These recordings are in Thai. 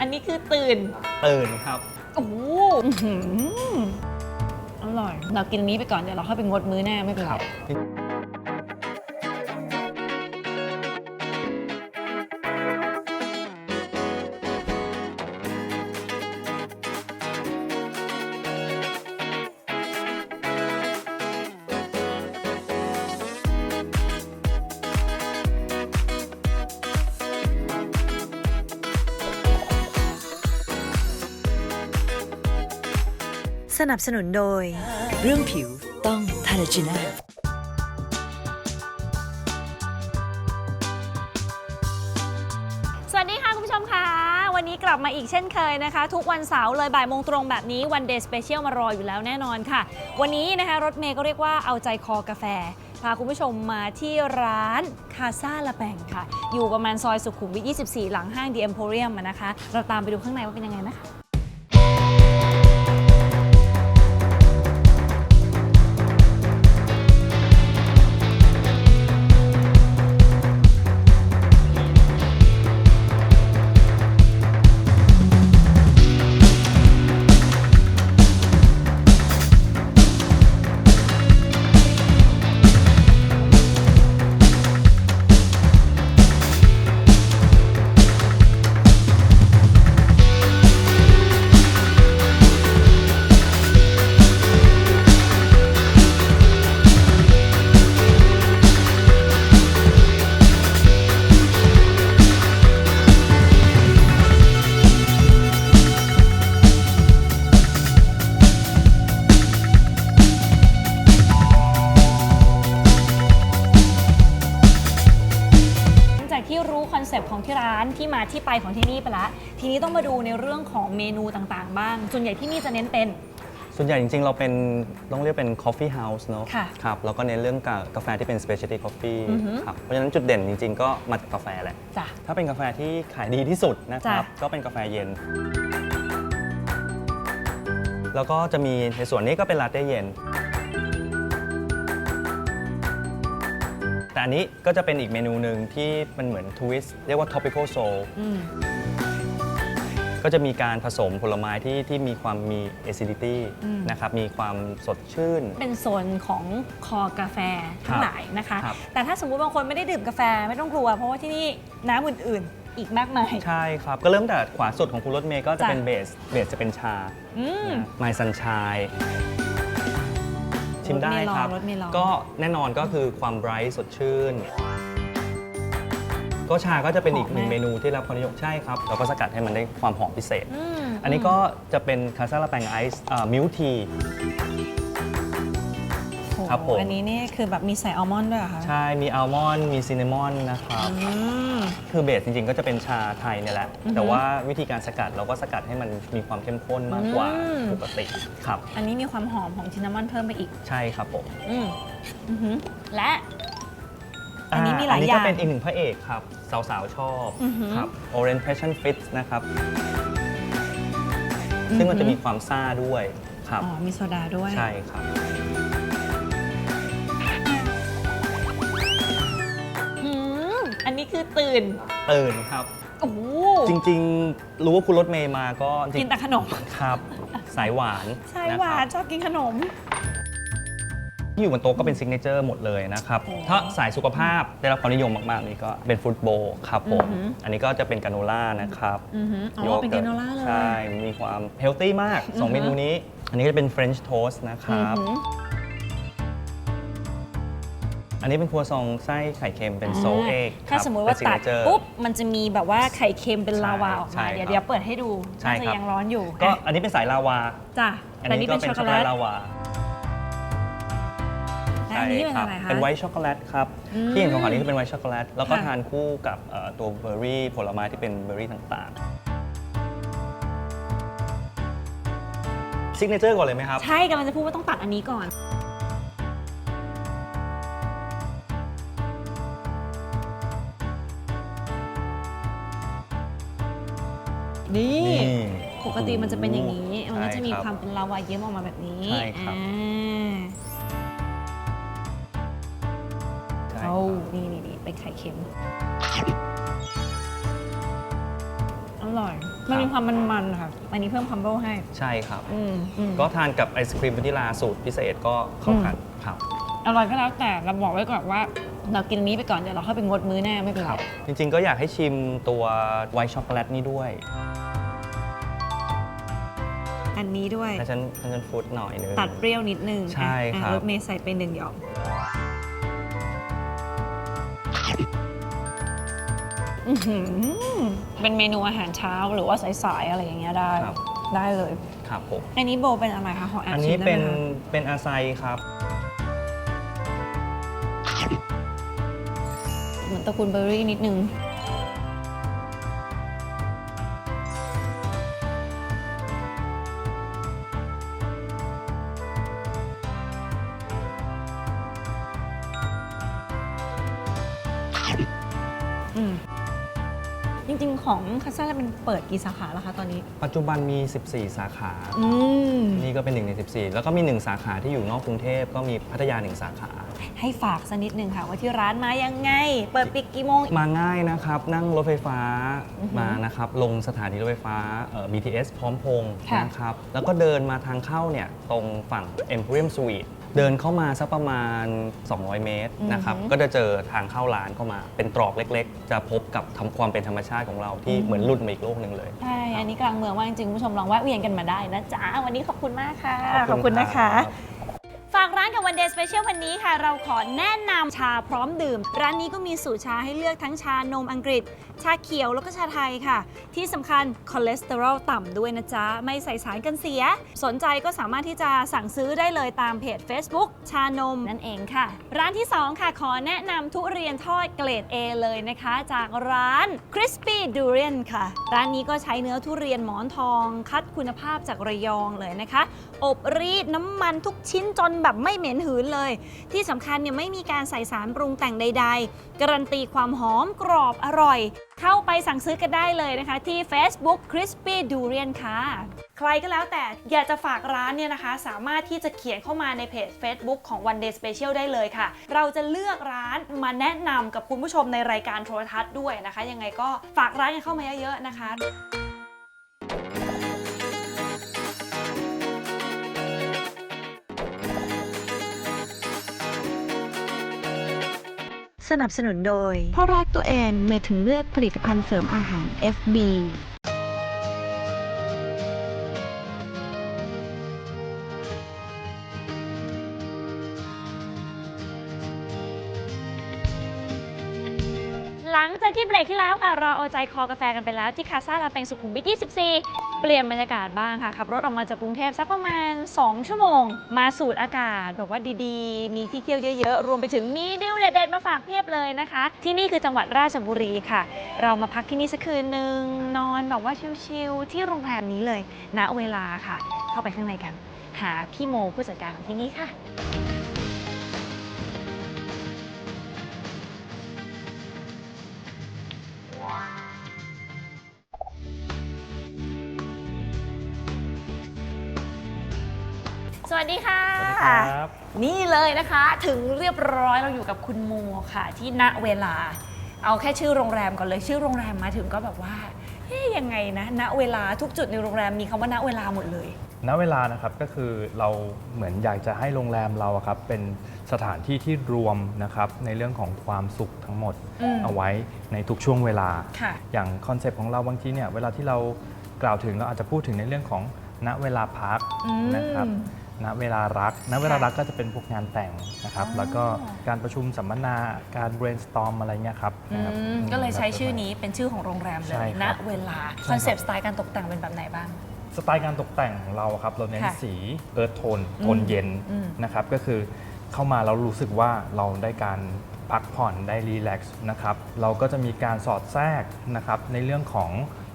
อันนี้คือตื่น ตื่นครับ โอ้โหอื้อหืออร่อย เรากินอันนี้ไปก่อนเดี๋ยวเราค่อยไปงดมื้อหน้าไม่เป็นคไรรับ สนับสนุนโดย เรื่องผิวต้องทาราจิน่าสวัสดีค่ะคุณผู้ชมค่ะ วันนี้กลับมาอีกเช่นเคยนะคะ ทุกวันเสาร์เลยบ่ายโมงตรงแบบนี้วันเดย์สเปเชียลมารออยู่แล้วแน่นอนค่ะ วันนี้นะคะรถเมย์ก็เรียกว่าเอาใจคอกาแฟ พาคุณผู้ชมมาที่ร้านคาซาละแบงค่ะ อยู่ประมาณซอยสุขุมวิท 24 หลังห้าง The Emporium อะนะคะ เราตามไปดูข้างในว่าเป็นยังไงนะคะ จากที่รู้คอนเซปต์ของที่ร้านที่มาที่ไปของที่นี่ไปแล้วทีนี้ต้องมาดูในเรื่องของเมนูต่างๆ บ้าง ส่วนใหญ่ที่นี่จะเน้นเป็น ส่วนใหญ่จริงๆ เราเป็นต้องเรียกเป็น coffee house เนอะค่ะครับแล้วก็ในนเรื่องกากาแฟที่เป็น specialty coffee อือฮึ ครับเพราะฉะนั้นจุดเด่นจริงๆ ก็มาจากกาแฟแหละ จ้ะ ถ้าเป็นกาแฟที่ขายดีที่สุดนะครับ จ้ะ ก็เป็นกาแฟเย็น แล้วก็จะมีในส่วนนี้ก็เป็นลาเต้เย็น แต่อันนี้ก็จะเป็นอีกเมนูหนึ่งที่มันเหมือนทวิสต์เรียกว่า topical soul อืมก็จะมีการผสมผลไม้ที่ที่มีความมี acidity อืม นะครับ มีความสดชื่น เป็นโซนของคอกาแฟทั้ครังบหลายนะคะ ครับ แต่ถ้าสมมุติบางคนไม่ได้ดื่มกาแฟไม่ต้องกลัว เพราะว่าที่นี่น้ำอื่นๆ อีกมากมาย ใช่ครับ ก็เริ่มแต่ขวาสุดของคุณรถเมย์ก็จะจ้ะ เป็นเบส เบสจะเป็นชาอืม ไมซันชาย ชิมได้ครับ รสเมลองรสเมลองก็แน่นอนก็คือความไบรท์สดชื่น ก็ชาก็จะเป็นอีกหนึ่งเมนูที่รับความนิยมใช่ครับ เราก็สกัดให้มันได้ความหอมพิเศษอืมอันนี้ก็จะเป็นคาซาลาแปงไอซ์มิลทีโอ้โห ครับผม อันนี้นี่คือแบบมีใส่อัลมอนด์ด้วยเหรอคะใช่ มีอัลมอนด์ มีซินนามอนนะครับ อืม คือเบสจริงๆ ก็จะเป็นชาไทยเนี่ยแหละ อือฮึแต่ว่าวิธีการสกัดเราก็สกัดให้มันมีความเข้มข้นมากกว่าอืม ปกติครับ อันนี้มีความหอมของชินนามอนเพิ่มไปอีก ใช่ครับผมอืมอือหือและ อันนี้มีหลายอันนี้อย่าก็งเป็นอีกหนึ่งพระเอกครับ สาวๆ ชอบอือหือ ครับ Orange Passion Fit นะครับ ซึ่งมันจะมีความซ่าด้วยครับ อ๋อ มีโซดาด้วย ใช่ครับ คือตื่น ตื่นครับ โอ้โหจริงๆ รู้ว่าคุณรถเมย์มาก็จริกินงแต่ขนมครับ สายหวานใช่หวาะนครับชอบกินขนม ที่อยู่บนโต๊ะก็เป็นซิกเนเจอร์หมดเลยนะครับโอ้ถ้าสายสุขภาพได้รับความนิยมมากๆ นี่ก็เป็นฟรุตโบว์ครับผม อือหืออันนี้ก็จะเป็นกราโนล่านะครับ อือหืออ๋อโยเป็นกิการ์ตโนล่าเลย ใช่ มีความเฮลตี้มาก อือหือ2เมนูนี้ อันนี้ก็จะเป็น French toast นะครับอือหือ อันนี้เป็นครัวซองไส้ไข่เค็มเป็นโซเอกถ้าสมมติว่าตัดเจอร์ปุ๊บ มันจะมีแบบว่าไข่เค็มเป็นลาวาออกใช่มาเดี๋ยวครับเดี๋ยวเปิดให้ดูใช่น่าจะครับยังร้อนอยู่ก็อะอันนี้เป็นสายลาวาจ้ะอันแต่นี้นี่ก็เป็นเป็นช็อกช็โกอกโกแลแลตตลาวาและอันนี้เป็นครัอะไรคะเป็นไวท์ช็อกโกแลตครับอืมที่เห็นของขวัญนี่คือเป็นไวท์ช็อกโกแลต แล้วก็ค่ะทานคู่กับเอ่อตัวเบอร์รี่ผลไม้ที่เป็นเบอร์รี่ต่างๆซิกเนเจอร์ก่อนเลยไหมครับ ใช่กำลังจะพูดว่าต้องตัดอันนี้ก่อน นี่ นี่ ปกติมันจะเป็นอย่างนี้มันก็จะมีใช่รับความเป็นลาวาเยิ้มออกมาแบบนี้ใช่ครับอ่าใช่โอ้ครับนี่นี่นี่เป็นไข่เค็ม อร่อย มันมีความมันๆค่ะ อันนี้เพิ่มความโรให้ ใช่ครับ อืมอืม ก็ทานกับไอศครีมวานิลาสูตรพิเศษก็เข้ากันครับ อร่อยก็แล้วแต่เราบอกไว้ก่อนว่า เรากินนี้ไปก่อน เดี๋ยวเราเข้าไปงดมื้อหน้าไม่เป็นคไรรับจริงๆก็อยากให้ชิมตัวไวท์ช็อกโกแลตนี่ด้วย อันนี้ด้วยถ้าฉันถ้าฉันฟูดหน่อยนึง ตัดเปรี้ยวนิดนึงใช่อะครับ รถเมย์ใส่ไปหนึ่งหยอกอื้อหือเป็นเมนูอาหารเช้าหรือว่าสายๆอะไรอย่างเงี้ยได้ครับ ได้เลยครับผม อันนี้โบเป็นอะไรคะขอแอบอันชินี้มได้เป็นไหมคะเป็นอาไซครับ เหมือนตระกูลเบอร์รี่นิดนึง อืมจริงๆ ของคาซ่าเป็นเปิดกี่สาขาแล้วคะตอนนี้ ปัจจุบันมี 14 สาขา อืม นี่ก็เป็นหนึ่งใน 14 แล้วก็มี 1 สาขาที่อยู่นอกกรุงเทพก็มีพัทยา 1 สาขา ให้ฝากสักนิดนึงค่ะ ว่าที่ร้านมายังไง เปิดปิดกี่โมง มาง่ายนะครับ นั่งรถไฟฟ้าอือฮึมานะครับ ลงสถานีรถไฟฟ้าเอ่อ BTS พร้อมพงษ์ค่ะ นะครับ แล้วก็เดินมาทางเข้าเนี่ย ตรงฝั่ง Emporium Suite เดินเข้ามาสักประมาณ 200 เมตรนะครับ ก็จะเจอทางเข้าร้านเข้ามา เป็นตรอกเล็ก ๆ จะพบกับทำความเป็นธรรมชาติของเราที่เหมือนหลุดมาอีกโลกหนึ่งเลย ใช่ อันนี้กลางเมืองว่างจริงๆคุณผู้ชมลองแวะเวียนกันมาได้นะจ๊ะ วันนี้ขอบคุณมากค่ะ ขอบคุณนะคะรับฝากร้านกับวันเดย์สเปเชียลวันนี้ค่ะ เราขอแนะนำชาพร้อมดื่ม ร้านนี้ก็มีสูตรชาให้เลือกทั้งชานมอังกฤษ ชาเขียวแล้วก็ชาไทยค่ะ ที่สำคัญคอเลสเตอรอลต่ำด้วยนะจ๊ะ ไม่ใส่สารกันเสีย สนใจก็สามารถที่จะสั่งซื้อได้เลยตามเพจ Facebook ชานมนั่นเองค่ะ ร้านที่ 2 ค่ะขอแนะนำทุเรียนทอดเกรด A เลยนะคะ จากร้าน Crispy Durian ค่ะ ร้านนี้ก็ใช้เนื้อทุเรียนหมอนทอง คัดคุณภาพจากระยองเลยนะคะ อบรีดน้ำมันทุกชิ้นจนแบบไม่เหม็นหืนเลย ที่สำคัญเนี่ยไม่มีการใส่สารปรุงแต่งใด ๆ การันตีความหอมกรอบอร่อย เข้าไปสั่งซื้อกันได้เลยนะคะ ที่ Facebook Crispy Durian ค่ะ ใครก็แล้วแต่อยากจะฝากร้านเนี่ยนะคะ สามารถที่จะเขียนเข้ามาในเพจ Facebook ของ One Day Special ได้เลยค่ะ เราจะเลือกร้านมาแนะนำกับคุณผู้ชมในรายการโทรทัศน์ด้วยนะคะ ยังไงก็ฝากร้านกันเข้ามาเยอะๆนะคะ สนับสนุนโดย เพราะรักตัวเองเมย์ถึงเลือกผลิตภัณฑ์เสริมอาหาร FB แล้วค่ะเราเอาใจคอกาแฟกันไปแล้วที่คาซาลาเปงสุขุมวิท 24 เปลี่ยนบรรยากาศบ้างค่ะขับรถออกมาจากกรุงเทพสักประมาณ 2 ชั่วโมง มาสูดอากาศแบบว่าดีๆ มีที่เที่ยวเยอะๆ รวมไปถึงมีดิวเด็ดๆมาฝากเพียบเลยนะคะ ที่นี่คือจังหวัดราชบุรีค่ะ เรามาพักที่นี่สักคืนหนึ่งนอนแบบว่าชิลๆที่โรงแรมนี้เลยณเวลาค่ะ เข้าไปข้างในกัน หาพี่โมผู้จัดการของที่นี่ค่ะ วัสดีค่ะ ครับ นี่เลยนะคะ ถึงเรียบร้อยเราอยู่กับคุณโมค่ะ ที่ณเวลา เอาแค่ชื่อโรงแรมก่อนเลยชื่อโรงแรมมาถึงก็แบบว่าเฮ้ยยังไงนะ ณเวลาทุกจุดในโรงแรมมีคำว่าณเวลาหมดเลย ณเวลานะครับก็คือเราเหมือนอยากจะให้โรงแรมเราอะครับเป็นสถานที่ที่รวมนะครับในเรื่องของความสุขทั้งหมดอืมเอาไว้ในทุกช่วงเวลา ค่ะ อย่างคอนเซปต์ของเราบางทีเนี่ยเวลาที่เรากล่าวถึงเราอาจจะพูดถึงในเรื่องของณเวลาพักอืมนะครับ ณเวลารักณเวลาค่ะรักก็จะเป็นพวกงานแต่งนะครับอ๋อแล้วก็การประชุมสัมมนาการ brainstorm อะไรเงี้ยครับอืนะครับมก็เลยใช้ชื่อนี้เป็นชื่อของโรงแรมเลใช่ยครัณบเวลาใช่คอนเซปครับต์สไตล์การตกแต่งเป็นแบบไหนบ้าง สไตล์การตกแต่งของเราครับ เราเน้นค่ะสีเอิร์ธโทนโทนอืมเย็นอืม นะครับ ก็คือเข้ามาเรารู้สึกว่าเราได้การพักผ่อนได้รีแลกซ์นะครับ เราก็จะมีการสอดแทรกนะครับในเรื่องของ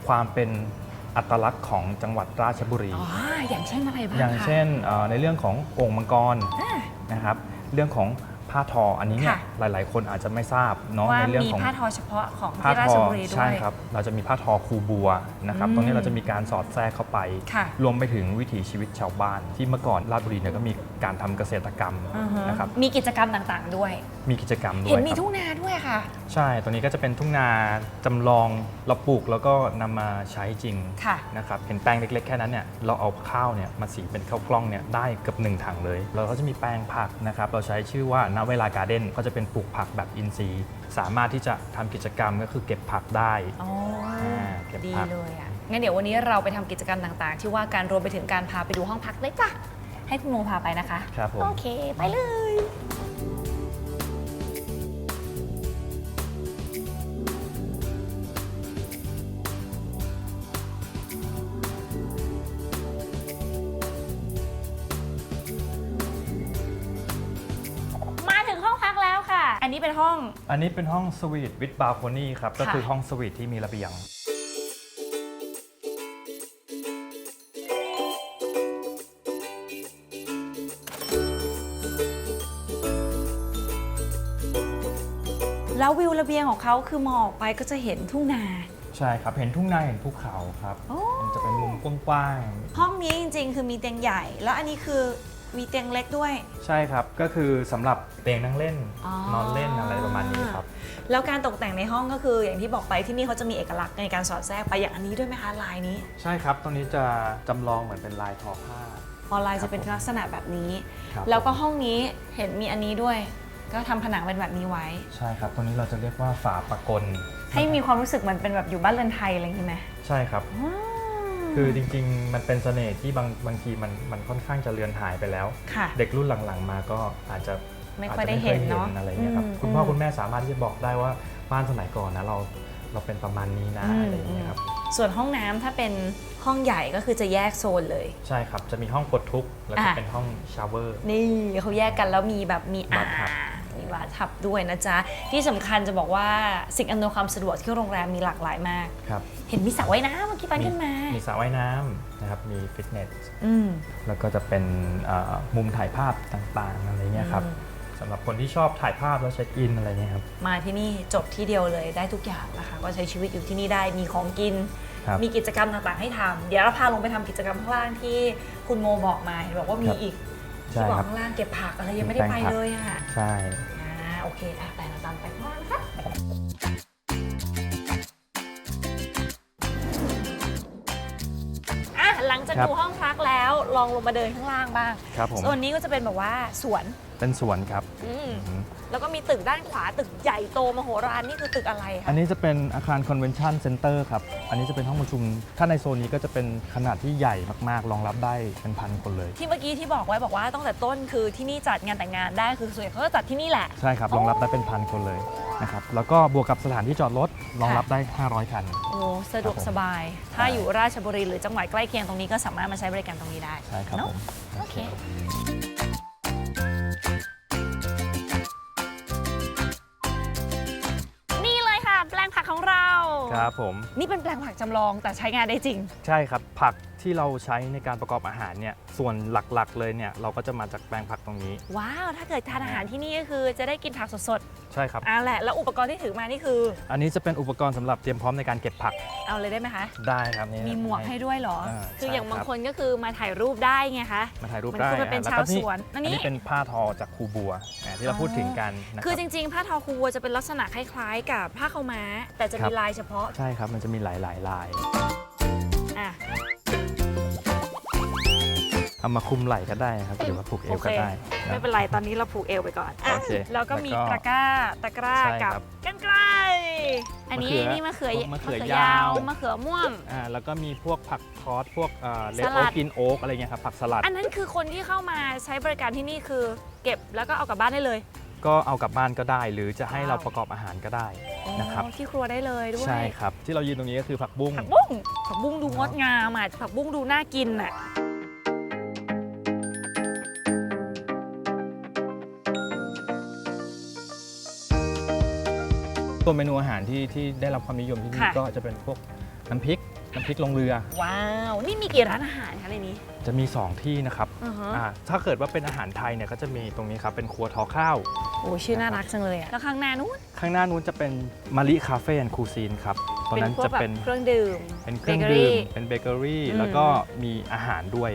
ความเป็น อัตลักษณ์ของจังหวัดราชบุรี อ๋ออย่างเช่นอะไรบ้างอย่างคะเช่นเอ่อในเรื่องของโอ่งมังกรอ่า นะครับเรื่องของผ้าทออันนี้เนี่ยค่ะ หลาย ๆ คนอาจจะไม่ทราบเนาะว่าในเรื่องมีของ ผ้าทอเฉพาะของผ้าที่ราทชอบุรีด้วยใช่ครับ เราจะมีผ้าทอคูบัวนะครับ อืมตรงนี้เราจะมีการสอดแทรกเข้าไป ค่ะรวมไปถึงวิถีชีวิตชาวบ้าน ที่เมื่อก่อนราชบุรีเนี่ยก็มีการทำเกษตรกรรมอือฮะนะครับ มีกิจกรรมต่างๆด้วย มีกิจกรรมด้วยเห็นมีครับ ทุ่งนาด้วยค่ะ ใช่ตัวนี้ก็จะเป็นทุ่งนาจำลองเราปลูกแล้วก็นำมาใช้จริงค่ะ นะครับ เห็นแปลงเล็กๆแค่นั้นเนี่ย เราเอาข้าวเนี่ยมาสีเป็นข้าวกล้องเนี่ยได้เกือบหนึ่งถังเลย เราก็จะมีแปลงผักนะครับ เราใช้ชื่อว่าณเวลาการ์เด้นก็จะเป็นปลูกผักแบบอินทรีย์ สามารถที่จะทำกิจกรรมก็คือเก็บผักได้อ๋อเก็บดีผัก เลยอะ งั้นเดี๋ยววันนี้เราไปทำกิจกรรมต่างๆ ที่ว่าการรวมไปถึงการพาไปดูห้องพักเลยจ้ะ ให้คุณโมพาไปนะคะ ครับผม โอเค ไปเลย มาถึงห้องพักแล้วค่ะ อันนี้เป็นห้อง อันนี้เป็นห้องสวีทวิดบา l ค o นี่ครับ ก็ค่ะคือห้องสวีทที่มีระเบียง แล้ววิวระเบียงของเขาคือมองออกไปก็จะเห็นทุ่งนา ใช่ครับ เห็นทุ่งนาเห็นภูเขาครับโอ้ มันจะเป็นมุมกว้างห้องนี้จริง ๆ คือมีเตียงใหญ่ แล้วอันนี้คือมีเตียงเล็กด้วย ๆใช่ครับ ก็คือสำหรับเตียงนั่งเล่นอ๋อ นอนเล่นอะไรประมาณนี้ครับ แล้วการตกแต่งในห้องก็คืออย่างที่บอกไปที่นี่เขาจะมีเอกลักษณ์ในการสอดแทรกไปอย่างอันนี้ด้วยไหมคะลายนี้ใช่ครับตรงนี้จะจำลองเหมือนเป็นลายทอผ้า ออนไลน์จะเป็นลักษณะแบบนี้ ครับ แล้วก็ห้องนี้เห็นมีอันนี้ด้วย ก็ทำผนังเป็นแบบนี้ไว้ ใช่ครับตรงนี้เราจะเรียกว่าฝาปะกลให้มีความรู้สึกเหมือนเป็นแบบอยู่บ้านเรือนไทยอะไรอย่างนี้ไหมใช่ครับ อืมคือจริงๆ มันเป็นเสน่ห์ที่บางบางทีมันมันค่อนข้างจะเลือนหายไปแล้ว ค่ะ เด็กรุ่นหลังๆมาก็อาจจะไม่ค่อยาจจะได้เห็นเนอะอะไรเงี้ยครับอืมคุณพ่ออืมคุณแม่สามารถที่จะบอกได้ว่าบ้านสมัยก่อนนะเรา เราเป็นประมาณนี้นะอืมอะไรอย่างเงี้ยครับส่วนห้องน้ำถ้าเป็นห้องใหญ่ก็คือจะแยกโซนเลย ใช่ครับ จะมีห้องปลดทุกข์แล้วก็อะเป็นห้องชาวเวอร์ นี่เขาแยกกันแล้วมีแบบมีอ่าบาร์ทับมีบาร์ทับด้วยนะจ๊ะ ที่สำคัญจะบอกว่าสิ่งอำนวยความสะดวกที่โรงแรมมีหลากหลายมากครับเห็นมีสระว่ายน้ำเมื่อกี้ตอนขึ้นมา มีสระว่ายน้ำนะครับ มีฟิตเนสอืมแล้วก็จะเป็นเอ่อมุมถ่ายภาพต่างๆอะไรเงี้ยครับอืม สำหรับคนที่ชอบถ่ายภาพแล้วเช็คอินอะไรเงี้ยครับ มาที่นี่จบที่เดียวเลยได้ทุกอย่างนะคะ ก็ใช้ชีวิตอยู่ที่นี่ได้มีของกิน ครับ มีกิจกรรมต่างๆให้ทำเดี๋ยวเราพาลงไปทำกิจกรรมข้างล่างที่คุณโมบอกมาเห็นบอกว่ามีครับอีกใช่ที่บอกครับ ข้างล่างเก็บผักอะไรยังไม่ได้แปลงไปผักเลยอะใช่ อ่าโอเคอะไปเราตามไปข้างล่างนะคะอะหลังจากครับ ดูห้องพักแล้วลองลงมาเดินข้างล่างบ้างครับผม ส่วนนี้ก็จะเป็นแบบว่าสวน เป็นสวนครับอืมอืมแล้วก็มีตึกด้านขวาตึกใหญ่โตมโหฬารนี่คือตึกอะไรอัคะนนี้จะเป็นอาคารคอนเวนชั่นเซ็นเตอร์ครับ อันนี้จะเป็นห้องประชุม ถ้าในโซนนี้ก็จะเป็นขนาดที่ใหญ่มากๆ รองรับได้เป็นพันคนเลย ที่เมื่อกี้ที่บอกไว้บอกว่าตั้งแต่ต้นคือที่นี่จัดงานแต่งงานได้คือส่วนใหญ่เขาก็จัดที่นี่แหละ ใช่ครับ รองรับได้เป็นพันคนเลยนะครับ แล้วก็บวกกับสถานที่จอดรถรองรับได้ 500 คัน โอ้สะดวกครับผมสบาย ถ้าใช่อยู่ราชบุรีหรือจังหวัดใกล้เคียงตรงนี้ก็สามารถมาใช้บริการตรงนี้ได้ใช่ครับเนอะผม โอเค ครับผม นี่เป็นแปลงผักจำลองแต่ใช้งานได้จริง ใช่ครับผัก ที่เราใช้ในการประกอบอาหารเนี่ยส่วนหลักๆ เลยเนี่ยเราก็จะมาจากแปลงผักตรงนี้ ว้าว ถ้าเกิดทานอาหารที่นี่ก็คือจะได้กินผักสดใช่ครับ ๆอ่าแหละ แล้วอุปกรณ์ที่ถือมานี่คือ อันนี้จะเป็นอุปกรณ์สำหรับเตรียมพร้อมในการเก็บผักเอาเลยได้ไหมคะ ได้ครับนี่ มีหมวกให้ด้วยเหรอ อ่าคือใช่อย่างบางครับ คนก็คือมาถ่ายรูปได้ไงคะ มาถ่ายรูปมันได้คือมันเป็นอะชาวแล้ก็สวนอัอันนนี้ นี้เป็นผ้าทอจากคูบัวอะที่เราพูดถึงกันนะคคือรับจริงๆ ผ้าทอคูวัวจะเป็นลักษณะคล้ายๆ กับผ้าขาวม้า แต่จะครัมีบลายเฉพาะ ใช่ครับมันจะมีหลายๆลาย เอามาคลุมไหล่ก็ได้นะครับหรือว่าผูกเอโอวเคก็ได้นะ ไม่เป็นไรตอนนี้เราผูกเอวไปก่อนอะโอเคแล้วก็มีแล้วก็ตะกร้าตะกร้าใช่กับครับกันไกลอันนี้มะเขือนี่มะเขือมะเขือยาว มะเขือม่วง อ่าแล้วก็มีพวกผักคอสพวกเลสดลัโอ๊ดกกินโอ๊กอะไรเงี้ยครับผักสลัดอันนั้นคือคนที่เข้ามาใช้บริการที่นี่คือ เก็บแล้วก็เอากลับบ้านได้เลยก็เอากลับบ้านก็ได้ หรือจะให้ว้าวเราประกอบอาหารก็ได้ นะครับ อ๋อที่ครัวได้เลยด้วย ใช่ครับ ที่เรายืนตรงนี้ก็คือผักบุ้ง ผักบุ้งผักบุ้งดูงดงามอะผักบุ้งดูน่ากินอะ ตัวเมนูอาหารที่ที่ได้รับความนิยมที่นี่ค่ะ ก็จะเป็นพวกน้ำพริกน้ำพริกลงเรือ ว้าว นี่มีกี่ร้านอาหารคะในนี้จะมี 2 ที่นะครับอือฮะอ่าถ้าเกิดว่าเป็นอาหารไทยเนี่ยก็จะมีตรงนี้ครับเป็นครัวทอข้าว โอ้ชื่อน่ารักจังเลยอะแล้วข้างหน้านู้นข้างหน้านู้นจะเป็นมาริคาเฟ่แอนด์คูซีนครับตรงเป็นนั้นพวกจะแบบเป็นเครื่องดื่ม เป็นเครื่องเบเกอรี่ดื่มเป็นเบเกอรี่ อืม แล้วก็มีอาหารด้วย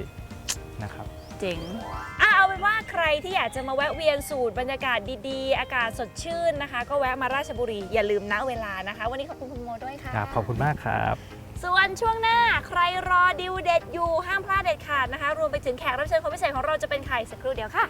นะครับ เจ๋ง ใครที่อยากจะมาแวะเวียนสูตรบรรยากาศดีๆ อากาศสดชื่นนะคะ ก็แวะมาราชบุรี อย่าลืมนะเวลานะคะ วันนี้ขอบคุณคุณโมด้วยค่ะครับขอบคุณมากครับ ส่วนช่วงหน้าใครรอดิวเด็ดอยู่ห้ามพลาดเด็ดขาดนะคะ รวมไปถึงแขกรับเชิญคนพิเศษของเราจะเป็นใครสักครู่เดียวค่ะ